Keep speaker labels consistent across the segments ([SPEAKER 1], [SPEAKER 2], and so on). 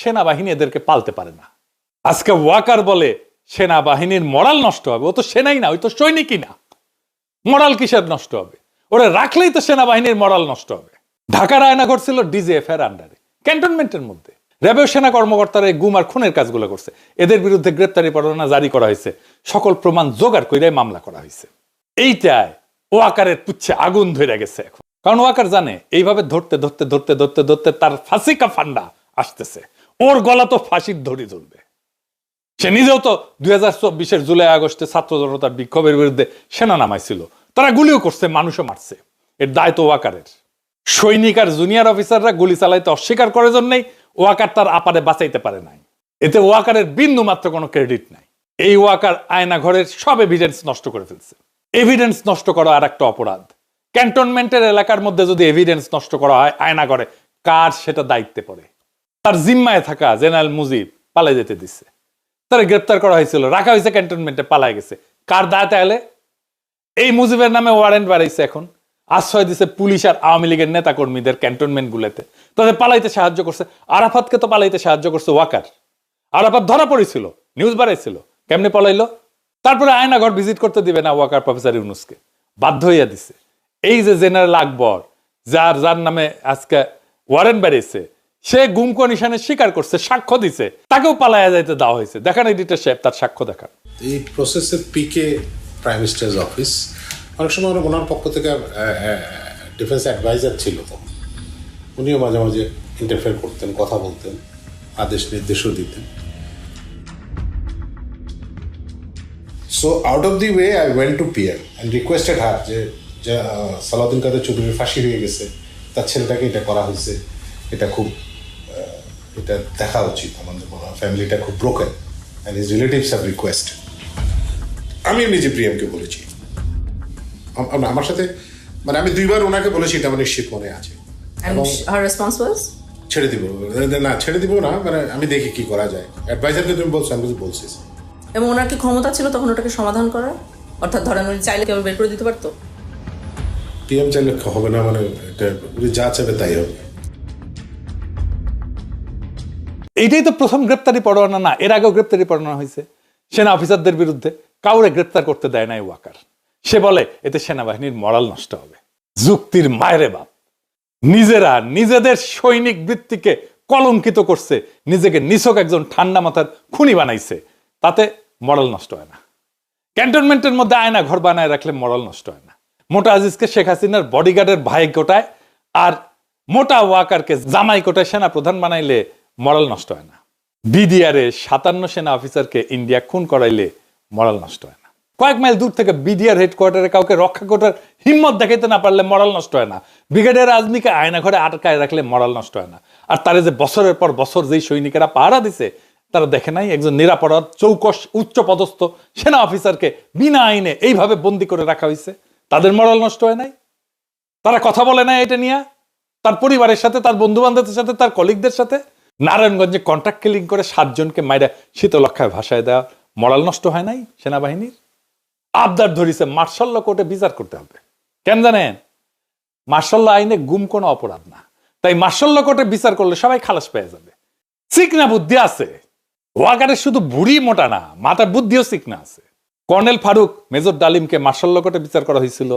[SPEAKER 1] সেনাবাহিনী এদেরকে পালতে পারে না। আজকে ওয়াকার বলে সেনাবাহিনীর মরাল নষ্ট হবে। ও তো সেনাই না, ওই তো সৈনিকই না। মরাল কিসের নষ্ট হবে? ওরা রাখলেই তো সেনাবাহিনীর মরাল নষ্ট হবে। ঢাকার আয়নাঘর ছিল ডিজিএফ এর আন্ডারে, ক্যান্টনমেন্টের মধ্যে। র্যাবের সেনা কর্মকর্তারা এই গুম আর খুনের কাজগুলো করছে। এদের বিরুদ্ধে গ্রেপ্তারি পরোয়ানা জারি করা হয়েছে। সকল প্রমাণ জোগাড় করে মামলা করা হয়েছে। এইটায় ওয়াকারের পুচ্ছে আগুন ধরে গেছে এখন। কারণ ওয়াকার জানে, এইভাবে ধরতে ধরতে ধরতে ধরতে ধরতে তার ফাঁসিকা ফান্ডা আসতেছে। ওর গলা তো ফাঁসির ধরি ধরবে। সে নিজেও তো দুই হাজার চব্বিশের জুলাই আগস্টে ছাত্র জনতার বিক্ষোভের বিরুদ্ধে সেনা নামাইছিল। তারা গুলিও করছে, মানুষও মারছে। এর দায় তো ওয়াকারের। সৈনিক আর জুনিয়র অফিসাররা গুলি চালাইতে অস্বীকার করার জন্যই ওয়াকার তার আপারে বাঁচাইতে পারে নাই। এতে ওয়াকারের বিন্দু মাত্র কোনো ক্রেডিট নাই। এই ওয়াকার আয়না ঘরের সব এভিডেন্স নষ্ট করে ফেলছে। এভিডেন্স নষ্ট করা আর একটা অপরাধ। ক্যান্টনমেন্টের এলাকার মধ্যে যদি এভিডেন্স নষ্ট করা হয় আয়না ঘরে কার সেটা দায়িত্বে পড়ে? তার জিম্মায় থাকা জেনারেল মুজিব পালাই যেতে দিচ্ছে তারা গ্রেপ্তার করা হয়েছিল, রাখা হয়েছে ক্যান্টনমেন্টে পালায় গেছে। কার দায় তাহলে এই মুজিবের নামে ওয়ারেন্ট বাড়াইছে এখন। আশ্রয় দিছে পুলিশ আর আওয়ামী লীগের নেতা কর্মীদের ক্যান্টনমেন্ট গুলোতে তাদের পালাইতে সাহায্য করছে, আরাফাতকে তো পালাইতে সাহায্য করছে ওয়াকার। আরাফাত ধরা পড়েছিল নিউজ বাড়াইছিল, কেমনে পলাইলো? তারপরে আয়নাঘর ভিজিট করতে দিবে না ওয়াকার প্রফেসর ইউনুসকে। বাধ্য হইয়া দিছে। এই যে জেনারেল আকবর, যার যার নামে আজকে ওয়ারেন্ট বেড়েছে সে গুমকো নিশানে স্বীকার করছে, সাক্ষ্য দিছে। তাকেও পালাইয়া যাইতে দেওয়া হয়েছে। দেখান এডিটর সাহেব তার সাক্ষ্য দেখান।
[SPEAKER 2] এই প্রসেসের পিকে প্রাইম মিনিস্টার্স অফিস অনেক সময় ওনার পক্ষ থেকে ডিফেন্স অ্যাডভাইজার ছিল তো। উনিও মাঝে মাঝে ইন্টারফেয়ার করতেন, কথা বলতেন, আদেশ নির্দেশও দিতেন। So out of the way I went to PM and requested her যে সালাউদ্দিন কাদের চৌধুরীর ফাঁসি হয়ে গেছে, তার ছেলেটাকে এটা করা হয়েছে। এটা খুব এটা দেখা উচিত আমাদের ফ্যামিলিটা খুব broken and his relatives have request আমি নিজে প্রিয়ামকে বলেছি আম- আম- আমার সাথে মানে আমি দুইবার ওনাকে বলেছি এটা আমার নিশ্চিত মনে আছে। ছেড়ে দিব না ছেড়ে দিব না মানে আমি দেখি কি করা যায়। অ্যাডভাইজারকে তুমি বলছো আমি কিছু বলছিস।
[SPEAKER 3] এবং ওনার কি ক্ষমতা ছিল তখন ওটাকে সমাধান করার? অর্থাৎ ধরেন উনি চাইলে কেউ বের করে দিতে পারতো?
[SPEAKER 2] পিএম চাইলে হবে না মানে এটা যা চাইবে তাই হবে।
[SPEAKER 1] এইটাই তো প্রথম গ্রেপ্তারি পরোয়ানা না, এর আগেও গ্রেপ্তারি পরোয়ানা হয়েছে। সেনা অফিসারদের বিরুদ্ধে কাউরে গ্রেপ্তার করতে দেয় নাই ওয়াকার। সে বলে, এতে সেনাবাহিনীর মরাল নষ্ট হবে। যুক্তির মায়েরে বাপ। নিজেরা নিজেদের সৈনিক বৃত্তিকে কলঙ্কিত করছে, নিজেকে নিছক একজন ঠান্ডা মাথার খুনি বানাইছে, তাতে মরাল নষ্ট হয় না। ক্যান্টনমেন্টের মধ্যে আয়না ঘর বানায় রাখলে মরাল নষ্ট হয় না। মোটা আজিজকে শেখ হাসিনার বডিগার্ডের ভাই কোটায় আর মোটা ওয়াকারকে জামাই কোটায় সেনা প্রধান বানাইলে মরাল নষ্ট হয় না। বিডিআরে সাতান্ন সেনা অফিসারকে ইন্ডিয়া খুন করাইলে মরাল নষ্ট হয় না। কয়েক মাইল দূর থেকে বিডিআর হেডকোয়ার্টারে কাউকে রক্ষা করার হিম্মত দেখাইতে না পারলে মরাল নষ্ট হয় না। ব্রিগেডিয়ার আজমিকে আয়না ঘরে আটকায় রাখলে মরাল নষ্ট হয় না। আর তারে যে বছরের পর বছর যেই সৈনিকেরা পাহারা দিছে, তারা দেখে নাই একজন নিরাপরাধ, চৌকস উচ্চ পদস্থ সেনা অফিসারকে বিনা আইনে এইভাবে বন্দি করে রাখা হয়েছে তাদের মরাল নষ্ট হয় নাই। তারা কথা বলে না এটা নিয়ে। তার পরিবারের সাথে, তার বন্ধু বান্ধবদের সাথে, তার কলিগদের সাথে। নারায়ণগঞ্জে কন্ট্রাক্ট কিলিং করে সাতজনকে মাইরা শীতলক্ষায় ভাসায় দেওয়া মরাল নষ্ট হয় নাই সেনাবাহিনীর? আবদার ধরিছে মার্শাল্ল কোর্টে বিচার করতে হবে। কেন জানেন? মার্শাল্ল আইনে গুম কোনো অপরাধ না। তাই মার্শাল্ল কোর্টে বিচার করলে সবাই খালাস পেয়ে যাবে। চিকনা বুদ্ধি আছে। ওয়াকারের শুধু বুড়ি মোটা না মাথার বুদ্ধিও চিকনা আছে। কর্নেল ফারুক, মেজর ডালিমকে মার্শাল্ল কোর্টে বিচার করা হয়েছিল।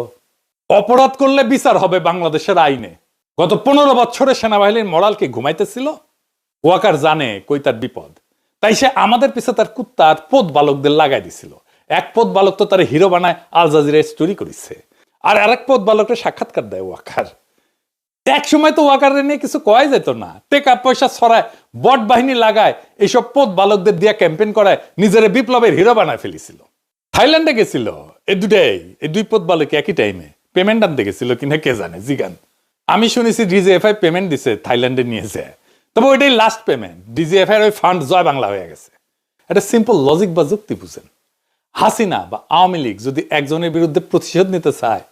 [SPEAKER 1] অপরাধ করলে বিচার হবে বাংলাদেশের আইনে। গত পনেরো বছরে সেনাবাহিনীর মরালকে ঘুমাইতেছিল। ওয়াকার জানে কই তার বিপদ। তাই সে আমাদের পিছে তার কুত্তা আর পোদ বালকদের লাগাই দিছিল। এক পোদ বালক তো তার হিরো বানায় আল জাজিরায় স্টোরি করেছে। আর আরেক পোদ বালকের সাক্ষাৎকার দেয় ওয়াকার। এক সময় তো ওয়াকারে নিয়ে কিছু কয় যেত না। টেকা পয়সা ছড়ায়, বট বাহিনী লাগায় এইসব পোদ বালকদের দিয়ে ক্যাম্পেইন করায় নিজের বিপ্লবের হিরো বানায় ফেলেছিল। থাইল্যান্ডে গেছিল। এই দুটাই এই দুই পদ বালক একই টাইমে পেমেন্ট আনতে গেছিল কিনা কে জানে, জিগান। আমি শুনেছি ডিজিএফআই পেমেন্ট দিছে থাইল্যান্ডে নিয়েছে তবে ওইটাই লাস্ট পেমেন্ট ডিজিএফআই ওই ফান্ড জয় বাংলা হয়ে গেছে। এটা সিম্পল লজিক বা যুক্তি বুঝেন। হাসিনা বা আওয়ামী লীগ যদি একজনের বিরুদ্ধে প্রতিশোধ নিতে চায়,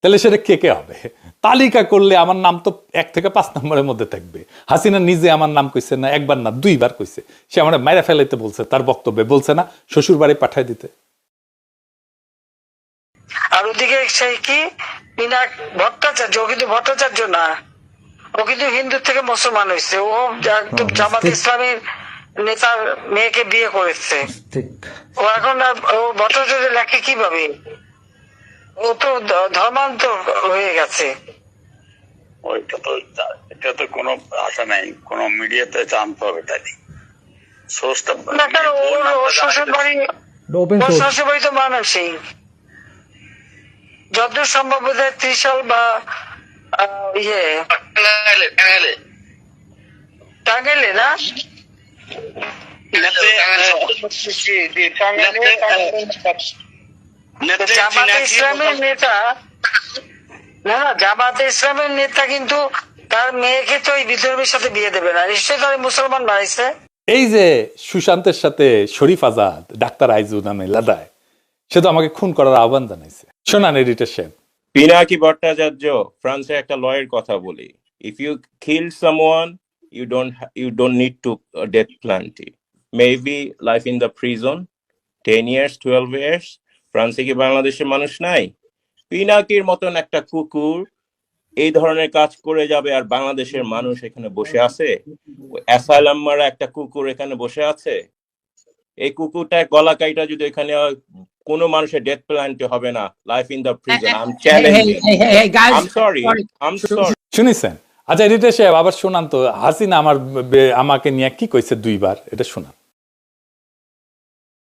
[SPEAKER 1] তাহলে সেটা কে কে হবে? তালিকা করলে আমার নাম তো এক থেকে পাঁচ নম্বরের মধ্যে থাকবে। হাসিনা নিজে আমার নাম কইছে না, একবার না, দুইবার কইছে। সে আমার মাইরা ফেলাইতে বলছে, তার বক্তব্যে বলছে না শ্বশুর বাড়ি পাঠায় দিতে।
[SPEAKER 4] আর ওদিকে সেই কি? ভট্টাচার্য, কিন্তু ভট্টাচার্য না। ও কিন্তু হিন্দু থেকে মুসলমান হয়েছে। ও একদম জামাত ইসলামের নেতার মেয়েকে বিয়ে করেছে। ও এখন ও ভট্টাচার্য লেখে কীভাবে? ও তো ধর্মান্তর হয়ে গেছে।
[SPEAKER 5] ওইটা তো এটা তো কোনো আশা নাই। কোনো মিডিয়াতে জানতে হবে তাই সোর্সটা
[SPEAKER 4] না কেন ওর ওর শ্বশুর বাড়ি ওর শ্বশুর বাড়ি তো মানুষই যতদূর সম্ভব বোধ হয় ত্রিশাল বা ইয়ে টাঙ্গাইলে না জামাতে ইসলামের নেতা। না না জামাতে ইসলামের নেতা কিন্তু তার মেয়েকে তো এই বিধর্মীর সাথে বিয়ে দেবে না। নিশ্চয়ই তার মুসলমান বাড়াইছে
[SPEAKER 1] এই যে সুশান্তের সাথে শরীফ আজাদ ডাক্তার আইজু নামে লাদায় সে তো আমাকে খুন করার আহ্বান জানাইছে। শোনান এডিটার সাহেব
[SPEAKER 6] পিনাকি ভট্টাচার্য ফ্রান্সের একটা লয়ের কথা বলি। If you kill someone you don't you don't need to death plenty maybe life in the prison ten years twelve years ফ্রান্সে কি বাংলাদেশের মানুষ নাই? পিনাকির মতন একটা কুকুর এই ধরনের কাজ করে যাবে আর বাংলাদেশের মানুষ এখানে বসে আছে? অ্যাসাইলাম মারা একটা কুকুর এখানে বসে আছে? এই কুকুরটা গলা কাইটা যদি এখানে কোনো মানুষের ডেথ প্ল্যান্টি হবে না life in the prison I am challenging
[SPEAKER 7] hey, guys.
[SPEAKER 6] I'm sorry. I'm sorry.
[SPEAKER 1] শুনিছেন? আচ্ছা এডিটার সাহেব আবার শোনান তো। হাসিনা আমার আমাকে নিয়ে কি কইছে দুইবার? এটা শোনান।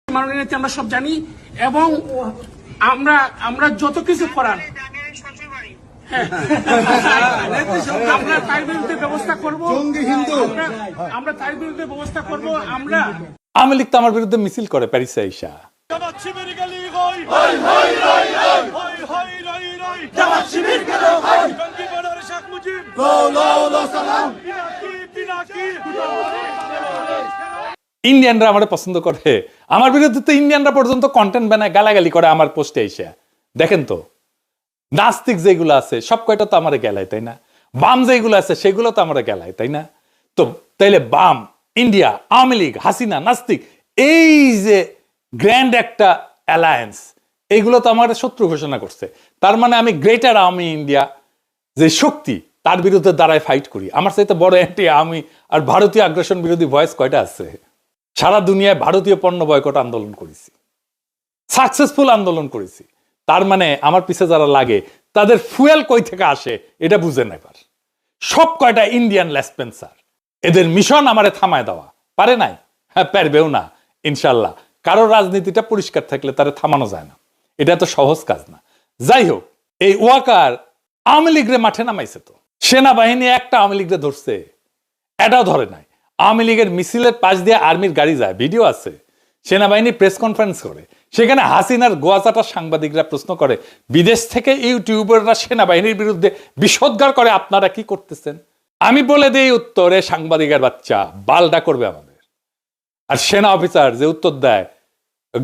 [SPEAKER 7] মাননীয় নেত্রী আমরা সব জানি এবং আমরা আমরা যত কিছু করার হ্যাঁ। আমরা তার বিরুদ্ধে ব্যবস্থা করব। আমরা আমরা তার বিরুদ্ধে ব্যবস্থা করব। আমরা
[SPEAKER 1] আওয়ামী লীগ তো আমার বিরুদ্ধে মিছিল করে প্যারিসে আইসা। ইন্ডিয়ানরা আমার পছন্দ করে। আমার বিরুদ্ধে তো ইন্ডিয়ানরা পর্যন্ত কন্টেন্ট বানায় গালাগালি করে আমার পোস্টে এসে। দেখেন তো নাস্তিক যেগুলো আছে সব কয়টা তো আমার গেলায় তাই না? বাম যেগুলো আছে সেগুলো তো আমার গেলায় তাই না? তো তাইলে বাম ইন্ডিয়া আওয়ামী লীগ হাসিনা নাস্তিক এই যে গ্র্যান্ড একটা অ্যালায়েন্স এইগুলো তো আমার শত্রু ঘোষণা করছে। তার মানে আমি গ্রেটার আওয়ামী ইন্ডিয়া যে শক্তি, তার বিরুদ্ধে দাঁড়ায় ফাইট করি। আমার সাথে বড় অ্যান্টি আমি আর ভারতীয় আগ্রাসন বিরোধী ভয়েস কয়টা আছে? সারা দুনিয়ায় ভারতীয় পণ্য বয়কট আন্দোলন করেছি। সাকসেসফুল আন্দোলন করেছি। তার মানে আমার পিছে যারা লাগে, তাদের ফুয়েল কই থেকে আসে, এটা বুঝেন এবার। সব কয়টা ইন্ডিয়ান লেসপেন্সার এদের মিশন আমারে থামায় দেওয়া। পারে নাই? হ্যাঁ পারবেও না, ইনশাল্লাহ। কারও রাজনীতিটা পরিষ্কার থাকলে তারে থামানো যায় না। এটা তো সহজ কাজ না। যাই হোক, এই ওয়াকার আওয়ামী লীগরে মাঠে নামাইছে তো। সেনাবাহিনী একটা আওয়ামী লীগরে ধরছে, এটাও ধরে নাই। আওয়ামী লীগের মিছিলের পাশ দিয়ে আর্মির গাড়ি যায়, ভিডিও আছে। সেনাবাহিনী প্রেস কনফারেন্স করে। সেখানে হাসিনার গোয়াচাটা সাংবাদিকরা প্রশ্ন করে, বিদেশ থেকে ইউটিউবাররা সেনাবাহিনীর বিরুদ্ধে বিষোদ্গার করে, আপনারা কি করতেছেন? আমি বলে দিই উত্তরে সাংবাদিকের বাচ্চা বালটা করবে আমাদের। আর সেনা অফিসার যে উত্তর দেয়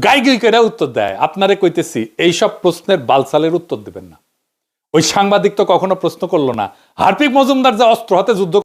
[SPEAKER 1] গাই গাই করে উত্তর দেয়। আপনারে কইতেছি, এইসব প্রশ্নের বালসালের উত্তর দেবেন না। ওই সাংবাদিক তো কখনো প্রশ্ন করল না। হার্পিক মজুমদার যে অস্ত্র হাতে যুদ্ধ